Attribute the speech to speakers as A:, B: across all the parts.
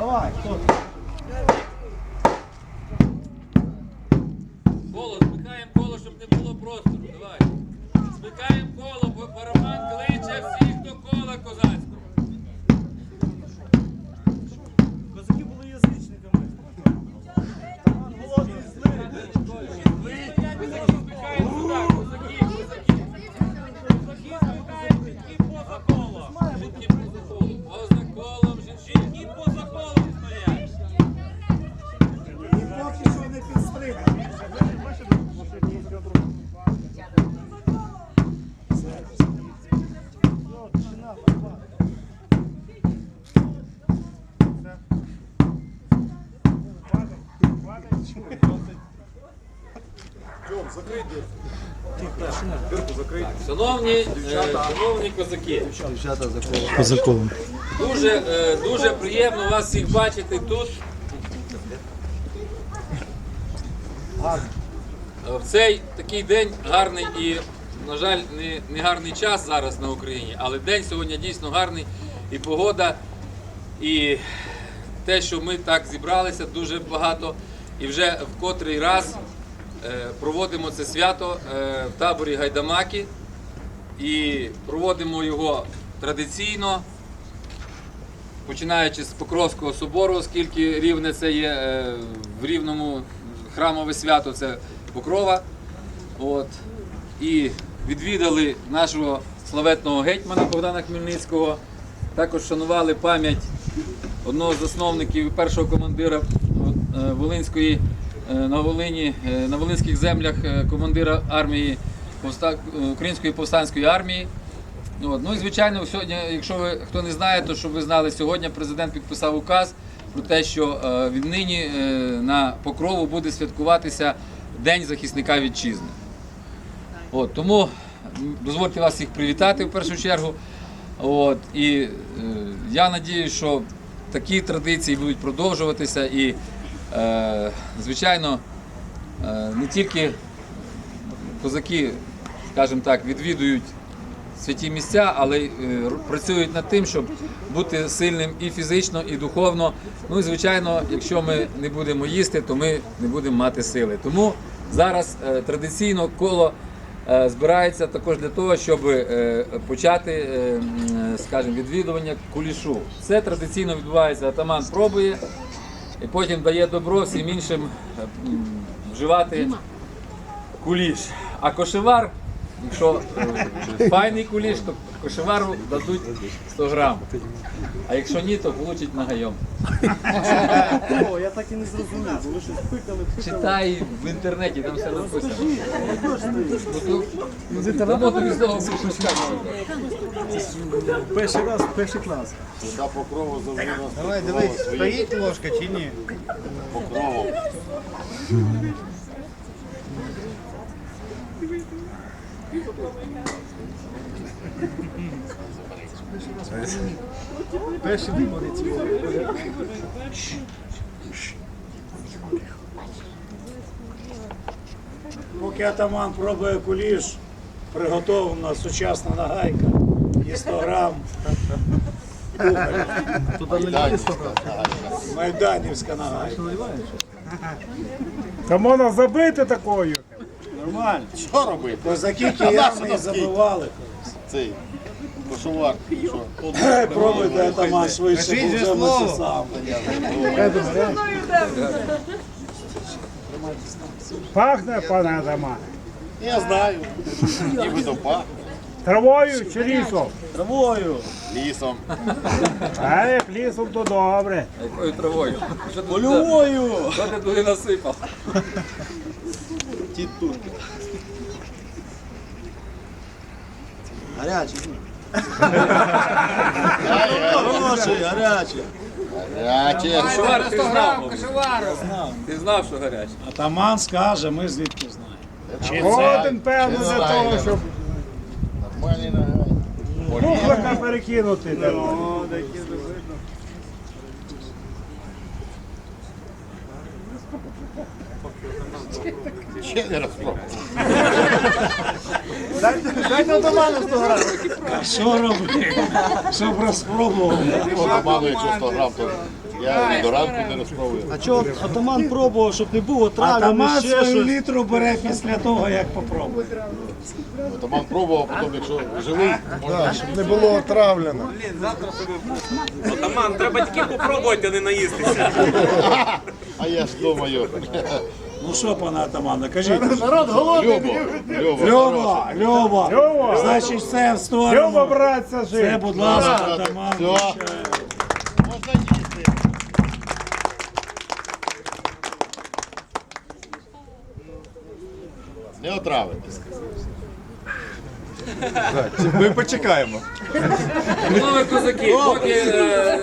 A: Давай, хто?
B: Коло, смикаємо коло, щоб не було простору. Давай. Смикаємо коло, бо барабан кличе всіх до кола козацького. Шановні, е, шановні козаки,
C: Козаковим.
B: дуже, е, дуже приємно вас всіх бачити тут. Е, В цей такий день гарний і, на жаль, не, не гарний час зараз на Україні, але день сьогодні дійсно гарний і погода, і те, що ми так зібралися дуже багато, і вже в котрий раз е, проводимо це свято е, в таборі Гайдамаки і проводимо його традиційно, починаючи з Покровського собору, оскільки рівне це є е, в рівному храмове свято, це Покрова. От. І відвідали нашого славетного гетьмана Богдана Хмельницького. Також шанували пам'ять одного з засновників першого командира Волинської е, на Волині, е, на Волинських землях е, командира армії е, Української повстанської армії. Ну і звичайно, сьогодні, якщо ви хто не знає, то щоб ви знали, сьогодні президент підписав указ про те, що е, віднині е, на Покрову буде святкуватися День захисника вітчизни. От, тому дозвольте вас всіх привітати в першу чергу. От, і е, я надію, що такі традиції будуть продовжуватися і, е, звичайно, е, не тільки козаки, скажімо так, відвідують святі місця, але й е, працюють над тим, щоб бути сильним і фізично, і духовно. Ну і звичайно, якщо ми не будемо їсти, то ми не будемо мати сили. Тому зараз е, традиційно коло е, збирається також для того, щоб е, почати, е, скажімо, відвідування кулішу. Це традиційно відбувається. Атаман пробує і потім дає добро всім іншим е, вживати куліш. А кошевар, якщо е, файний куліш, то кошевару дадуть 100 грам. А якщо ні, то получить нагайом.
A: О, я так і не зрозумів, бо ви щось пикали, пикали.
B: Читай в інтернеті, там все написано. Ну, то- тобі слово більше сказати.
A: Перший раз, перший клас.
D: За покрову завжди нас
E: Давай, дивись, стоїть ложка чи ні?
D: покрову.
A: Перший виборець.
F: Поки атаман пробує куліш, приготовлена сучасна нагайка і 100 грам майданівська нагайка.
G: Та можна забити такою.
F: Нормально.
D: Що робити?
F: Козаки киями забивали.
D: Цей кошовар.
F: Пробуйте атаман швидше, бо вже ми це сам.
G: Пахне, пане Атамане.
D: Я знаю. Ніби допа.
G: Травою чи лісом?
F: Травою.
D: Лісом.
G: А як лісом, то добре.
B: Якою травою?
F: Польовою.
B: Що ти туди насипав?
F: Гарячий. Хороший, гарячий.
D: Гаряче.
B: Кошевар, ти знав. Ти знав, що гаряче.
F: Атаман скаже, ми звідки знаємо.
G: Годен, певно, для того, щоб
D: Нормальний нагай.
G: кухлика перекинути.
D: Ще не розпробував.
A: Дайте атаману 100 грам.
F: А що робити? Щоб розпробував.
D: От мало, якщо 100 грам, то Я до ранку не розпробую.
A: А чого атаман пробував, щоб не було травлю,
F: Атаман
A: ще
F: свою
A: щось?
F: літру бере після того, як попробує.
D: Атаман пробував, потім, якщо живий, можна.
E: Да, щоб не було отравлено.
H: Атаман, треба тільки попробувати, а не наїстися.
D: А я ж думаю.
F: Ну що, пане атамане, кажіть.
D: Народ голодний. Люба, Люба,
F: Льова, Льова,
G: Льова.
F: значить все в сторону.
G: братися
F: Це, будь ласка, атаман.
D: Все. Можна їсти. Не отравитись.
E: Ми почекаємо.
B: Панове козаки, поки е,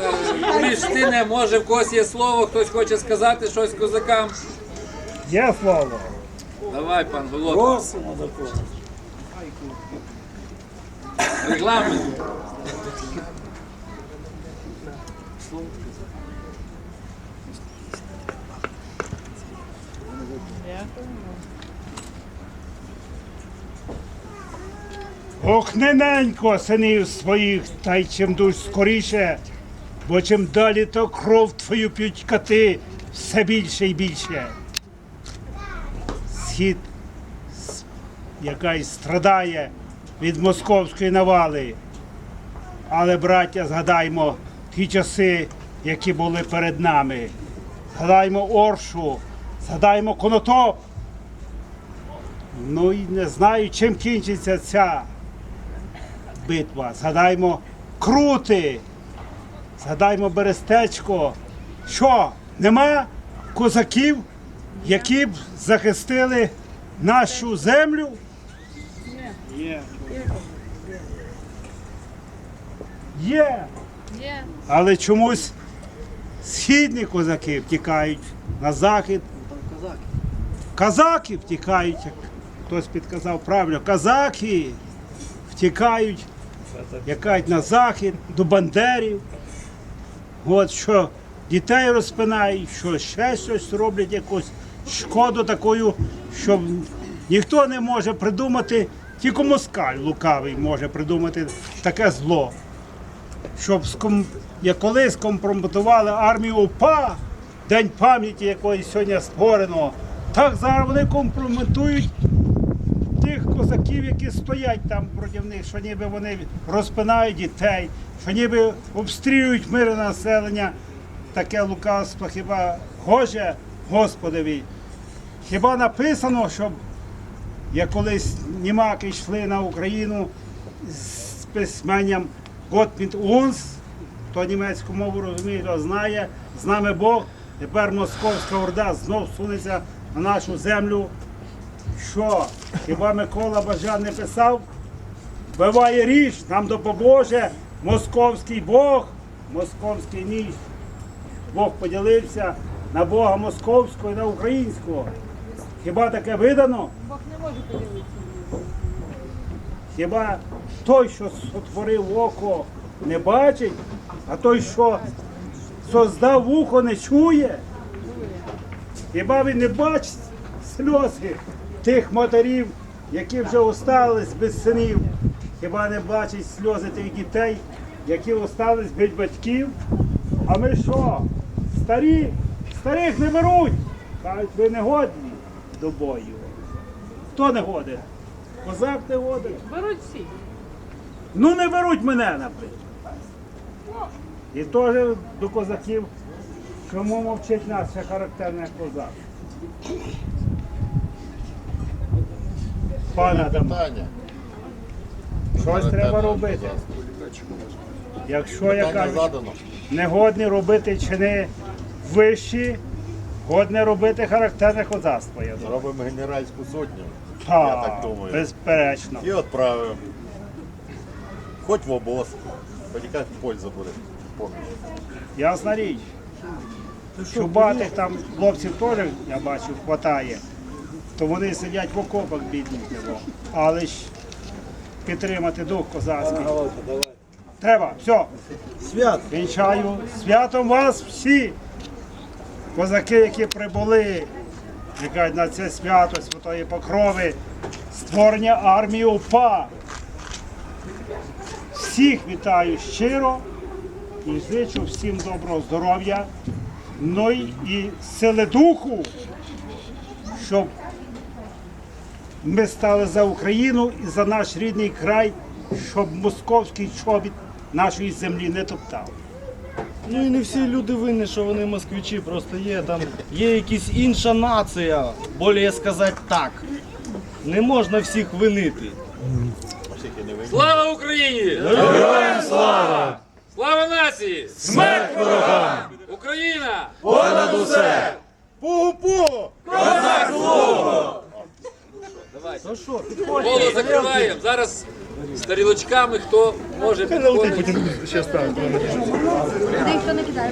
B: Куліш стине, може в когось є слово, хтось хоче сказати щось козакам.
G: Є слово.
B: Давай, пан Голод.
F: Просимо до кого.
B: Регламент.
G: Ох, нененько синів своїх, та й чим душ скоріше, бо чим далі, то кров твою п'ють кати все більше і більше. Схід, с- якась страдає від московської навали. Але, браття, згадаймо ті часи, які були перед нами. Згадаймо Оршу, згадаймо конотоп. Ну і не знаю, чим кінчиться ця битва. Згадаймо крути, згадаймо Берестечко. Що, нема козаків, які б захистили нашу землю? Є. Є. Але чомусь східні козаки втікають на захід. Казаки втікають, як хтось підказав правильно, казаки втікають, якають на захід до бандерів. От що дітей розпинають, що ще щось роблять якусь шкоду такою, що ніхто не може придумати, тільки москаль лукавий може придумати таке зло. Щоб ском... як колись компрометували армію УПА, День пам'яті якої сьогодні створено, так зараз вони компрометують тих козаків, які стоять там проти них, що ніби вони розпинають дітей, що ніби обстрілюють мирне населення. Таке лукавство хіба гоже Господові. Хіба написано, щоб як колись німаки йшли на Україну з письменням Готміт Унс, хто німецьку мову розуміє, то знає, з нами Бог. Тепер московська орда знов сунеться на нашу землю. Що? Хіба Микола Бажан не писав? Биває річ, нам допоможе московський Бог, московський ніж. Бог поділився на Бога московського і на українського. Хіба таке видано?
I: Бог не може подивитися.
G: Хіба той, що сотворив око, не бачить, а той, що создав вухо, не чує? Хіба він не бачить сльози тих матерів, які вже остались без синів? Хіба не бачить сльози тих дітей, які остались без батьків? А ми що? Старі? Старих не беруть. Кажуть, ви не годні до бою. Хто не годен? Козак не годен.
I: Беруть всі.
G: Ну не беруть мене, наприклад. І теж до козаків, чому мовчить нас ще характерний козак. Пане
D: Питання.
G: щось треба робити. Якщо
D: Питання
G: яка
D: задано.
G: не годні робити чини вищі, годне робити характерне козацтво, я думаю.
D: Робимо генеральську сотню. Я так думаю.
G: безперечно.
D: І відправимо. Хоч в обоз. Хоч якась польза буде.
G: Ясна річ. Чубатих там хлопців теж, я бачу, хватає. То вони сидять в окопах бідні. Але ж підтримати дух козацький. Треба, все.
A: Свят.
G: Вінчаю святом вас всі. Козаки, які прибули яка на це свято Святої Покрови, створення армії УПА. Всіх вітаю щиро і зичу всім доброго здоров'я, ну і сили духу, щоб ми стали за Україну і за наш рідний край, щоб московський чобіт нашої землі не топтав.
A: Ну і не всі люди винні, що вони москвичі, просто є там, є якась інша нація, более сказати так. Не можна всіх винити.
B: Слава Україні! Героям слава! Слава нації! Смерть ворогам! Україна!
E: Пу-пу!
A: Ну що, підходьте.
B: Коло закриваємо. Зараз з тарілочками хто може підходити.
I: Ніхто не кидає,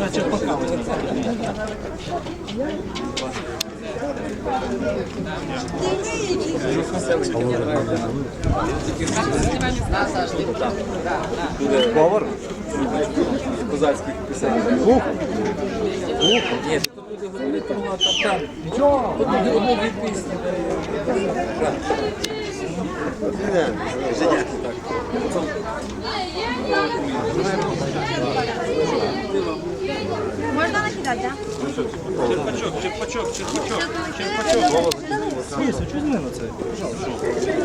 I: не кидає.
B: Козацьких пісень. Ні, то буде говорити, ну, там. Нічого, одну, одну черпачок, пісні.
I: Можна накидати, це?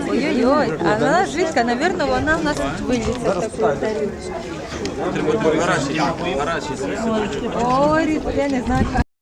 J: Ой-ой-ой, а вона жидка, наверное, вона в нас виліться в. Ой, я не знаю.